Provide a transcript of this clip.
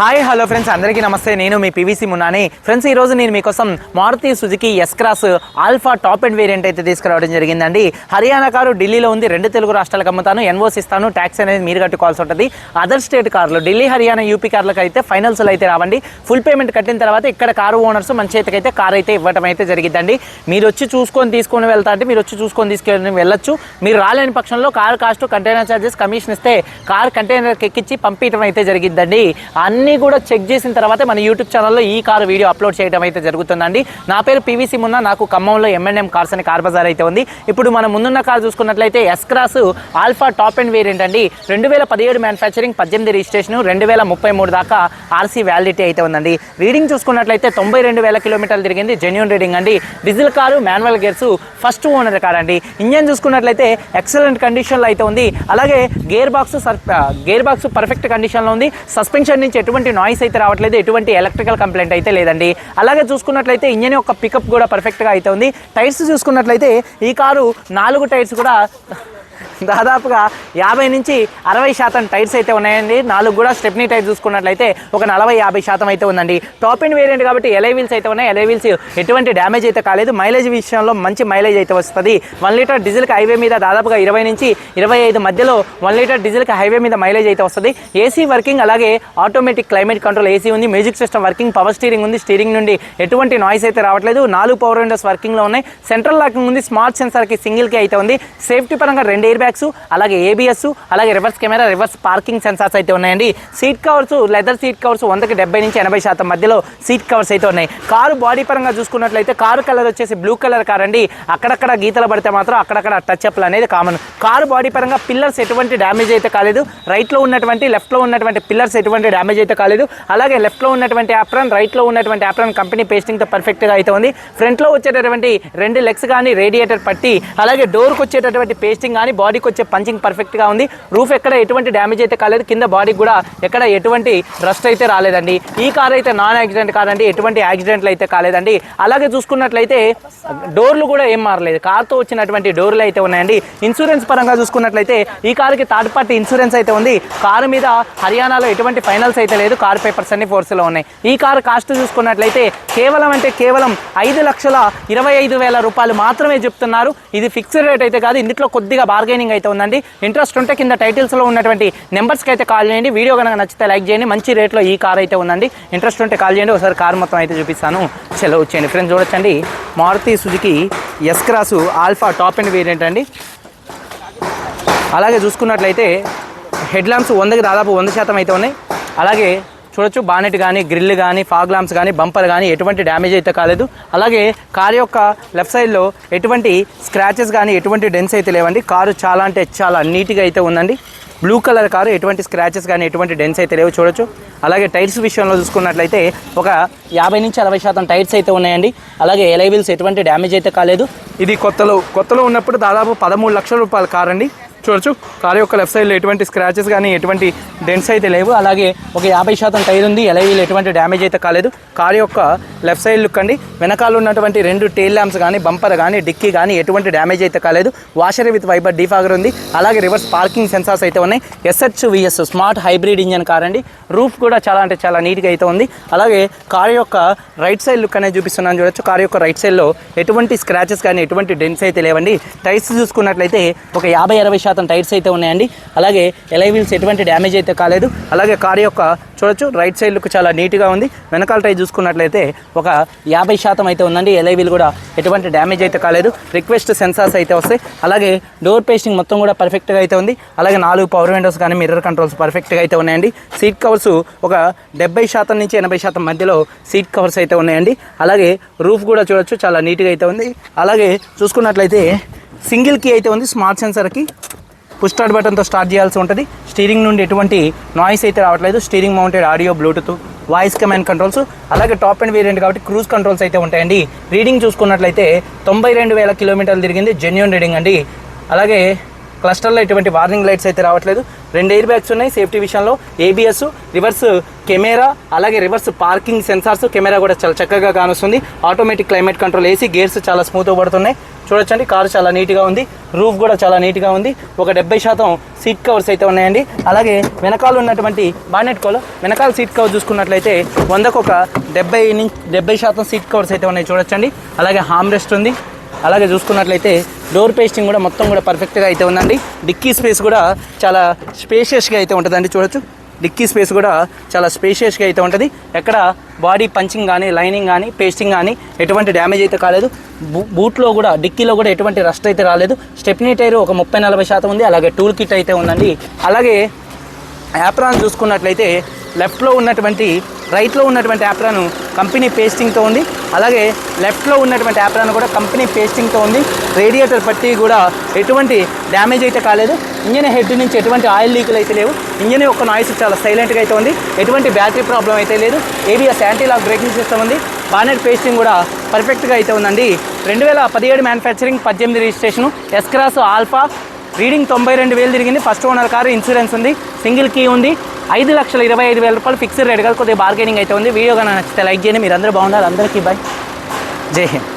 Hi hello friends అందరికీ నమస్తే. నేను మీ పీవీసీ మున్నాని ఫ్రెండ్స్ ఈరోజు నేను మీకోసం Maruti Suzuki S cross alpha top and variant అయితే తీసుకురావడం జరిగిందండి. హర్యానా కారు ఢిల్లీలో ఉంది. రెండు తెలుగు రాష్ట్రాలకు అమ్ముతాను. ఎన్ఓస్ ఇస్తాను. ట్యాక్స్ అనేది మీరు కట్టుకోవాల్సి ఉంటుంది. అదర్ స్టేట్ కార్లు ఢిల్లీ హర్యానా యూపీ కార్లకు అయితే ఫైనల్స్లో అయితే రావండి. ఫుల్ పేమెంట్ కట్టిన తర్వాత ఇక్కడ కారు ఓనర్స్ మన చేతికైతే కార్ అయితే ఇవ్వడం అయితే జరిగిద్దండి. మీరు వచ్చి చూసుకొని తీసుకొని వెళ్తా అంటే మీరు వచ్చి చూసుకొని తీసుకొని వెళ్ళొచ్చు. మీరు రాలేని పక్షంలో car cost container charges commission ఇస్తే కార్ కంటైనర్కి ఎక్కించి పంపించడం అయితే జరిగిద్దండి. అన్ని కూడా చెక్ చేసిన తర్వాత మన యూట్యూబ్ ఛానల్లో ఈ కారు వీడియో అప్లోడ్ చేయడం అయితే జరుగుతుందండి. నా పేరు పీవీసీ మున్న నాకు ఖమ్మంలో ఎంఎన్ఎం కార్స్ అని కార్ బజార్ అయితే ఉంది. ఇప్పుడు మనం ముందున్న కార్ చూసుకున్నట్లయితే S cross alpha top end variant అండి. రెండు వేల పదిహేడు మ్యానుఫ్యాక్చరింగ్ పద్దెనిమిది రిజిస్ట్రేషన్ రెండు వేల ముప్పై మూడు దాకా ఆర్సీ వ్యాలిడిటీ అయితే ఉందండి. రీడింగ్ చూసుకున్నట్లయితే తొంభై రెండు వేల కిలోమీటర్లు తిరిగింది. జెన్యున్ రీడింగ్ అండి. Diesel car manual gears first owner car అండి. ఇంజన్ చూసుకున్నట్లయితే ఎక్సలెంట్ కండిషన్లో అయితే ఉంది. అలాగే gear box gear box perfect కండిషన్లో ఉంది. సస్పెన్షన్ నుంచి ఎటువంటి నాయిస్ అయితే రావట్లేదు ఎటువంటి ఎలక్ట్రికల్ కంప్లైంట్ అయితే లేదండి. అలాగే చూసుకున్నట్లయితే ఇంజన్ యొక్క పికప్ కూడా పర్ఫెక్ట్గా అయితే ఉంది. టైర్స్ చూసుకున్నట్లయితే ఈ కారు నాలుగు టైర్స్ కూడా దాదాపుగా యాభై నుంచి అరవై శాతం టైర్స్ అయితే ఉన్నాయండి. నాలుగు కూడా స్టెప్నీ టైర్ చూసుకున్నట్లయితే ఒక నలభై యాభై శాతం అయితే ఉందండి. టాప్ అండ్ వేరియంట్ కాబట్టి ఎలై వీల్స్ అయితే ఉన్నాయి. ఎలై వీల్స్ ఎటువంటి డ్యామేజ్ అయితే కాలేదు. మైలేజ్ విషయంలో మంచి మైలేజ్ అయితే వస్తుంది. వన్ లీటర్ డీజిల్కి హైవే మీద దాదాపుగా ఇరవై నుంచి ఇరవై ఐదు మధ్యలో వన్ లీటర్ డీజిల్కి హైవే మీద మైలేజ్ అయితే వస్తుంది. ఏసీ వర్కింగ్ అలాగే ఆటోమేటిక్ క్లైమేట్ కంట్రోల్ ఏసీ ఉంది. Music system working power steering ఉంది. స్టీరింగ్ నుండి ఎటువంటి నాయిస్ అయితే రావట్లేదు. నాలుగు పవర్ విండోస్ వర్కింగ్లో ఉన్నాయి. సెంట్రల్ లాకింగ్ ఉంది. స్మార్ట్ సెన్సార్కి సింగిల్కి అయితే ఉంది. సేఫ్టీ పరంగా రెండు ఎయిర్ బ్యాగ్స్ అలాగే ఏబిఎస్ అలాగే reverse camera reverse parking sensors అయితే ఉన్నాయండి. Seat covers leather seat covers వందకి డెబ్బై నుంచి ఎనభై శాతం మధ్యలో సీట్ కవర్స్ అయితే ఉన్నాయి. కారు బాడీ పరంగా చూసుకున్నట్లయితే కారు కలర్ వచ్చేసి బ్లూ కలర్ కార్ అండి అక్కడక్కడ గీతలు పడితే మాత్రం అక్కడక్కడ టచ్ అప్లు అనేది కామన్ కారు బాడీ పరంగా పిల్లర్స్ ఎటువంటి డ్యామేజ్ అయితే కాలేదు. రైట్లో ఉన్నటువంటి లెఫ్ట్లో ఉన్నటువంటి పిల్లర్స్ ఎటువంటి డ్యామేజ్ అయితే కాలేదు. అలాగే లెఫ్ట్లో ఉన్నటువంటి యాప్రాన్ రైట్లో ఉన్నటువంటి యాప్రాన్ కంపెనీ పేస్టింగ్తో పర్ఫెక్ట్గా అయితే ఉంది. ఫ్రంట్లో వచ్చేటటువంటి రెండు లెగ్స్ కానీ రేడియేటర్ పట్టి అలాగే డోర్కి వచ్చేటటువంటి పేస్టింగ్ కానీ బాడీ బాడీకి వచ్చే పంచింగ్ పర్ఫెక్ట్గా ఉంది. రూఫ్ ఎక్కడ ఎటువంటి డ్యామేజ్ అయితే కాలేదు. కింద బాడీకి కూడా ఎక్కడ ఎటువంటి రస్ట్ అయితే రాలేదండి. ఈ కార్ అయితే నాన్ యాక్సిడెంట్ కార్ అండి ఎటువంటి యాక్సిడెంట్లు అయితే కాలేదండి. అలాగే చూసుకున్నట్లయితే డోర్లు కూడా ఏం మారలేదు. కార్తో వచ్చినటువంటి డోర్లు అయితే ఉన్నాయండి. ఇన్సూరెన్స్ పరంగా చూసుకున్నట్లయితే ఈ కారుకి థర్డ్ పార్టీ ఇన్సూరెన్స్ అయితే ఉంది. కారు మీద హర్యానాలో ఎటువంటి ఫైనల్స్ అయితే లేదు. కార్ పేపర్స్ అన్ని ఫోర్స్లో ఉన్నాయి. ఈ కారు కాస్ట్ చూసుకున్నట్లయితే కేవలం అంటే కేవలం ఐదు లక్షల ఇరవై ఐదు వేల రూపాయలు మాత్రమే చెప్తున్నారు. ఇది ఫిక్స్డ్ రేట్ అయితే కాదు. ఇందులో కొద్దిగా బార్గెనింగ్ అయితే ఉందండి. ఇంట్రెస్ట్ ఉంటే కింద టైటిల్స్లో ఉన్నటువంటి నెంబర్స్కి అయితే కాల్ చేయండి. వీడియో కనుక నచ్చితే లైక్ చేయండి. మంచి రేట్లో ఈ కార్ అయితే ఉందండి. ఇంట్రెస్ట్ ఉంటే కాల్ చేయండి. ఒకసారి కార్ మొత్తం అయితే చూపిస్తాను. చలో వచ్చేయండి ఫ్రెండ్స్ చూడొచ్చండి. Maruti Suzuki S cross alpha top end variant అండి. అలాగే చూసుకున్నట్లయితే హెడ్ ల్యాంప్స్ వందకి దాదాపు వంద శాతం అయితే ఉన్నాయి. అలాగే చూడొచ్చు బానెట్ కానీ గ్రిల్ కానీ ఫాగ్ లాంప్స్ కానీ బంపర్ కానీ ఎటువంటి డ్యామేజ్ అయితే కాలేదు. అలాగే కార్ యొక్క లెఫ్ట్ సైడ్లో ఎటువంటి స్క్రాచెస్ కానీ ఎటువంటి డెన్స్ అయితే లేవండి. కారు చాలా అంటే చాలా నీట్గా అయితే ఉందండి. బ్లూ కలర్ కారు ఎటువంటి స్క్రాచెస్ కానీ ఎటువంటి డెన్స్ అయితే లేవు చూడొచ్చు. అలాగే టైర్స్ విషయంలో చూసుకున్నట్లయితే ఒక యాభై నుంచి అరవై శాతం టైర్స్ అయితే ఉన్నాయండి. అలాగే ఎలైవిల్స్ ఎటువంటి డ్యామేజ్ అయితే కాలేదు. ఇది కొత్తలో కొత్తలో ఉన్నప్పుడు దాదాపు పదమూడు లక్షల రూపాయల కారు అండి చూడొచ్చు. కార్ యొక్క లెఫ్ట్ సైడ్లో ఎటువంటి స్క్రాచెస్ కానీ ఎటువంటి డెంట్స్ అయితే లేవు. అలాగే ఒక యాభై శాతం టైర్ ఉంది. ఎలైవీలు ఎటువంటి డ్యామేజ్ అయితే కాలేదు. కార్ యొక్క లెఫ్ట్ సైడ్ లుక్ అండి. వెనకాల ఉన్నటువంటి రెండు టైల్ ల్యాంప్స్ కానీ బంపర్ కానీ డిక్కీ కానీ ఎటువంటి డ్యామేజ్ అయితే కాలేదు. వాషర్ విత్ వైబర్ డీఫాగర్ ఉంది. అలాగే రివర్స్ పార్కింగ్ సెన్సార్స్ అయితే ఉన్నాయి. SH VS smart hybrid engine car అండి. రూఫ్ కూడా చాలా అంటే చాలా నీట్గా అయితే ఉంది. అలాగే కార్ యొక్క రైట్ సైడ్ లుక్ అనేది చూపిస్తున్నాను చూడొచ్చు. కార్ యొక్క రైట్ సైడ్లో ఎటువంటి స్క్రాచెస్ కానీ ఎటువంటి డెంట్స్ అయితే లేవండి. టైర్స్ చూసుకున్నట్లయితే ఒక యాభై అరవై శాతం టైర్స్ అయితే ఉన్నాయండి. అలాగే ఎలై వీల్స్ ఎటువంటి డ్యామేజ్ అయితే కాలేదు. అలాగే కార్ యొక్క చూడొచ్చు రైట్ సైడ్ లుక్ చాలా నీట్గా ఉంది. వెనకాల టైర్ చూసుకున్నట్లయితే ఒక యాభై శాతం అయితే ఉందండి. ఎలై వీల్ కూడా ఎటువంటి డ్యామేజ్ అయితే కాలేదు. రిక్వెస్ట్ సెన్సార్స్ అయితే వస్తాయి. అలాగే డోర్ పేస్టింగ్ మొత్తం కూడా పర్ఫెక్ట్గా అయితే ఉంది. అలాగే నాలుగు పవర్ విండోస్ కానీ మిర్రర్ కంట్రోల్స్ పర్ఫెక్ట్గా అయితే ఉన్నాయండి. సీట్ కవర్స్ ఒక డెబ్బై శాతం నుంచి ఎనభై శాతం మధ్యలో సీట్ కవర్స్ అయితే ఉన్నాయండి. అలాగే రూఫ్ కూడా చూడొచ్చు చాలా నీట్గా అయితే ఉంది. అలాగే చూసుకున్నట్లయితే సింగిల్ కీ అయితే ఉంది. స్మార్ట్ సెన్సర్కి పుష్ స్టార్ట్ బటన్తో స్టార్ట్ చేయాల్సి ఉంటుంది. స్టీరింగ్ నుండి ఎటువంటి నాయిస్ అయితే రావట్లేదు. Steering mounted audio bluetooth voice command controls అలాగే టాప్ అండ్ వేరియంట్ కాబట్టి క్రూజ్ కంట్రోల్స్ అయితే ఉంటాయండి. రీడింగ్ చూసుకున్నట్లయితే తొంభై రెండు వేల కిలోమీటర్లు తిరిగింది జెన్యున్ రీడింగ్ అండి. అలాగే క్లస్టర్లో ఎటువంటి వార్నింగ్ లైట్స్ అయితే రావట్లేదు. రెండు ఎయిర్ బ్యాగ్స్ ఉన్నాయి సేఫ్టీ విషయంలో. ఏబిఎస్ రివర్స్ కెమెరా అలాగే రివర్స్ పార్కింగ్ సెన్సార్స్ కెమెరా కూడా చాలా చక్కగా కానొస్తుంది. Automatic climate control AC gears చాలా స్మూత్గా పడుతున్నాయి. చూడొచ్చండి కారు చాలా నీట్గా ఉంది. రూఫ్ కూడా చాలా నీట్గా ఉంది. ఒక డెబ్బై శాతం సీట్ కవర్స్ అయితే ఉన్నాయండి. అలాగే వెనకాల ఉన్నటువంటి బానెట్ కోలో వెనకాల సీట్ కవర్ చూసుకున్నట్లయితే వందకు ఒక డెబ్బై నుంచి డెబ్బై శాతం సీట్ కవర్స్ అయితే ఉన్నాయి చూడొచ్చండి. అలాగే హామ్ రెస్ట్ ఉంది. అలాగే చూసుకున్నట్లయితే డోర్ పేస్టింగ్ కూడా మొత్తం కూడా పర్ఫెక్ట్గా అయితే ఉందండి. డిక్కీ స్పేస్ కూడా చాలా స్పేషియస్గా అయితే ఉంటుందండి చూడొచ్చు. డిక్కీ స్పేస్ కూడా చాలా స్పేషియస్గా అయితే ఉంటుంది. ఎక్కడ బాడీ పంచింగ్ కానీ లైనింగ్ కానీ పేస్టింగ్ కానీ ఎటువంటి డ్యామేజ్ అయితే కాలేదు. బూ బూట్లో కూడా డిక్కీలో కూడా ఎటువంటి రస్ట్ అయితే రాలేదు. స్టెప్నీ టైర్ ఒక ముప్పై నలభై శాతం ఉంది. అలాగే టూల్ కిట్ అయితే ఉందండి. అలాగే యాప్రాన్ చూసుకున్నట్లయితే లెఫ్ట్లో ఉన్నటువంటి రైట్లో ఉన్నటువంటి యాప్లను కంపెనీ పేస్టింగ్తో ఉంది. అలాగే లెఫ్ట్లో ఉన్నటువంటి యాప్రాన్ కూడా కంపెనీ పేస్టింగ్తో ఉంది. రేడియేటర్ పట్టి కూడా ఎటువంటి డ్యామేజ్ అయితే కాలేదు. ఇంజన్ హెడ్ నుంచి ఎటువంటి ఆయిల్ లీకులు అయితే లేవు. ఇంజన్ యొక్క నాయిస్ చాలా సైలెంట్గా అయితే ఉంది. ఎటువంటి బ్యాటరీ ప్రాబ్లం అయితే లేదు. ABS anti lock braking system ఉంది. బానెట్ పేస్టింగ్ కూడా పర్ఫెక్ట్గా అయితే ఉందండి. రెండు వేల పదిహేడు మ్యానుఫ్యాక్చరింగ్ పద్దెనిమిది రిజిస్ట్రేషను. ఎస్క్రాస్ ఆల్ఫా రీడింగ్ తొంభై రెండు వేలు తిరిగింది. ఫస్ట్ ఓనర్ కారు ఇన్సూరెన్స్ ఉంది. సింగిల్ కీ ఉంది. ఐదు లక్షల ఇరవై ఐదు వేల రూపాయలు ఫిక్స్డ్ రేట్ కాదు కొద్దిగా బార్గెనింగ్ అయితే ఉంది. వీడియో కానీ నచ్చితే లైక్ చేయండి. మీరు అందరూ బాగున్నారు అందరికీ బాయ్ జై హింద్.